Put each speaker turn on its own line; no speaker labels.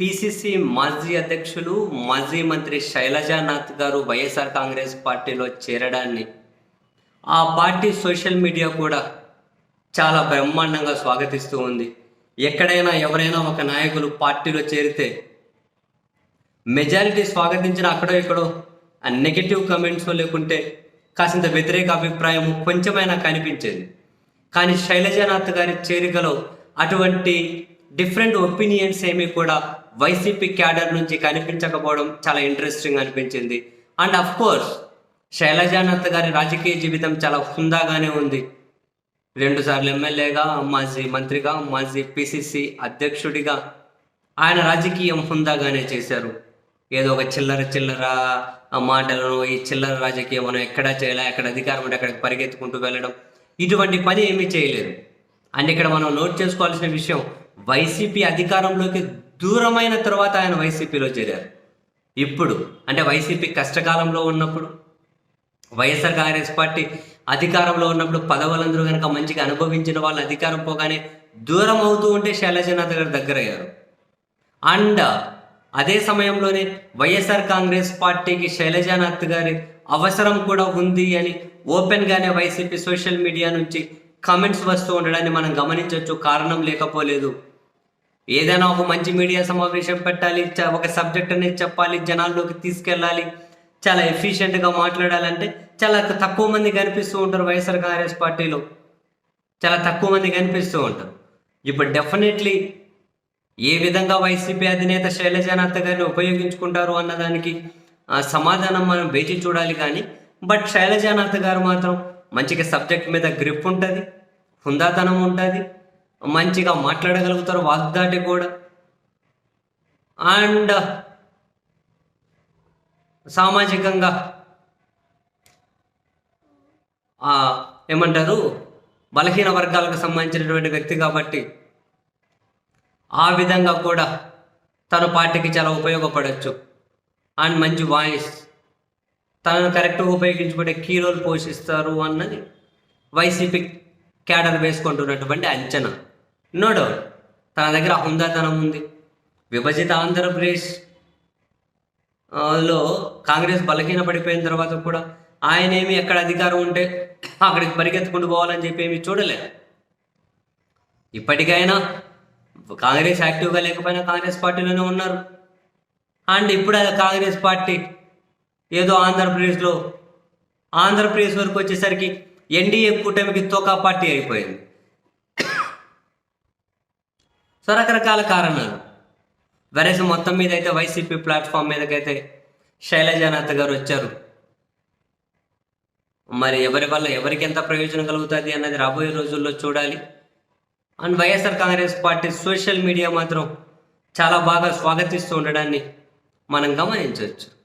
PCC మాజీ అధ్యక్షులు మాజీ మంత్రి శైలజానాథ్ గారు వైఎస్ఆర్ కాంగ్రెస్ పార్టీలో చేరడాన్ని. ఆ పార్టీ సోషల్ మీడియా కూడా చాలా బ్రహ్మాండంగా స్వాగతిస్తూ ఉంది. ఎక్కడైనా ఎవరైనా ఒక నాయకులు పార్టీలో చేరితే మెజారిటీ స్వాగతించిన అక్కడో ఇక్కడో నెగిటివ్ కమెంట్స్ లేకుంటే కాసింత వ్యతిరేక అభిప్రాయం కొంచెమైనా కనిపించేది. కానీ శైలజానాథ్ గారి చేరికలో అటువంటి డిఫరెంట్ ఒపీనియన్స్ ఏమి కూడా వైసీపీ క్యాడర్ నుంచి కనిపించకపోవడం చాలా ఇంట్రెస్టింగ్ అనిపించింది. అండ్ అఫ్ కోర్స్ శైలజానాథ్ గారి రాజకీయ జీవితం చాలా హుందాగానే ఉంది. రెండు సార్లు ఎమ్మెల్యేగా మాజీ మంత్రిగా మాజీ పిసిసి అధ్యక్షుడిగా ఆయన రాజకీయం హుందాగానే చేశారు. ఏదో ఒక చిల్లర చిల్లర మాటలను ఈ చిల్లర రాజకీయం మనం ఎక్కడా చేయలే ఎక్కడ అధికారం ఉంటే అక్కడికి పరిగెత్తుకుంటూ వెళ్ళడం. ఇటువంటి పని ఏమీ చేయలేదు. అండ్ ఇక్కడ మనం నోట్ చేసుకోవాల్సిన విషయం వైసీపీ అధికారంలోకి దూరమైన తర్వాత ఆయన వైసీపీలో చేరారు. ఇప్పుడు అంటే వైసీపీ కష్టకాలంలో ఉన్నప్పుడు వైఎస్ఆర్ కాంగ్రెస్ పార్టీ అధికారంలో ఉన్నప్పుడు పదవులందరూ కనుక మంచిగా అనుభవించిన వాళ్ళు అధికారం పోగానే దూరం అవుతూ ఉంటే శైలజనాథ్ గారు దగ్గర అయ్యారు అండ్ అదే సమయంలోనే వైఎస్ఆర్ కాంగ్రెస్ పార్టీకి శైలజానాథ్ గారి అవసరం కూడా ఉంది అని ఓపెన్గానే వైసీపీ సోషల్ మీడియా నుంచి కామెంట్స్ వస్తూ ఉండడాన్ని మనం గమనించవచ్చు కారణం లేకపోలేదు. ఏదైనా ఒక మంచి మీడియా సమావేశం పెట్టాలి ఒక సబ్జెక్ట్ అనేది చెప్పాలి జనాల్లోకి తీసుకెళ్ళాలి చాలా ఎఫిషియెంట్గా మాట్లాడాలంటే చాలా తక్కువ మంది కనిపిస్తూ ఉంటారు వైఎస్ఆర్ కాంగ్రెస్ పార్టీలో. చాలా తక్కువ మంది కనిపిస్తూ ఉంటారు. ఇప్పుడు డెఫినెట్లీ ఏ విధంగా వైసీపీ అధినేత శైలజానాథ్ గారిని ఉపయోగించుకుంటారు అన్నదానికి ఆ, సమాధానం మనం వేచి చూడాలి కానీ బట్ శైలజానాథ్ గారు మాత్రం మంచిగా సబ్జెక్ట్ మీద గ్రిప్ ఉంటుంది హుందాతనం ఉంటుంది మంచిగా మాట్లాడగలుగుతారు వాగ్దాటి కూడా. అండ్ సామాజికంగా ఏమంటారు బలహీన వర్గాలకు సంబంధించినటువంటి వ్యక్తి కాబట్టి ఆ విధంగా కూడా తన పార్టీకి చాలా ఉపయోగపడవచ్చు అండ్ మంచి వాయిస్. తనను కరెక్ట్గా ఉపయోగించుకునే కీ రోల్ పోషిస్తారు అన్నది వైసీపీ క్యాడర్ వేసుకుంటున్నటువంటి అంచనా. నో డౌట్ తన దగ్గర హుందాతనం ఉంది. విభజిత ఆంధ్రప్రదేశ్లో కాంగ్రెస్ బలహీన పడిపోయిన తర్వాత కూడా ఆయన ఏమి ఎక్కడ అధికారం ఉంటే అక్కడికి పరిగెత్తుకుంటూ పోవాలని చెప్పి ఏమి చూడలేదు ఇప్పటికైనా కాంగ్రెస్ యాక్టివ్గా లేకపోయినా కాంగ్రెస్ పార్టీలోనే ఉన్నారు. అండ్ ఇప్పుడు అది కాంగ్రెస్ పార్టీ ఏదో ఆంధ్రప్రదేశ్లో ఆంధ్రప్రదేశ్ వరకు వచ్చేసరికి ఎన్డీఏ కూటమికి తోకా పార్టీ అయిపోయింది. సో రకరకాల కారణాలు. వెరసి మొత్తం మీద అయితే వైసీపీ ప్లాట్ఫామ్ మీదకైతే శైలజానాథ్ గారు వచ్చారు. మరి ఎవరి వల్ల ఎవరికి ఎంత ప్రయోజనం కలుగుతుంది అన్నది రాబోయే రోజుల్లో చూడాలి. And YSR Congress Party social media మాత్రం చాలా బాగా స్వాగతిస్తూ ఉండడాన్ని మనం గమనించవచ్చు.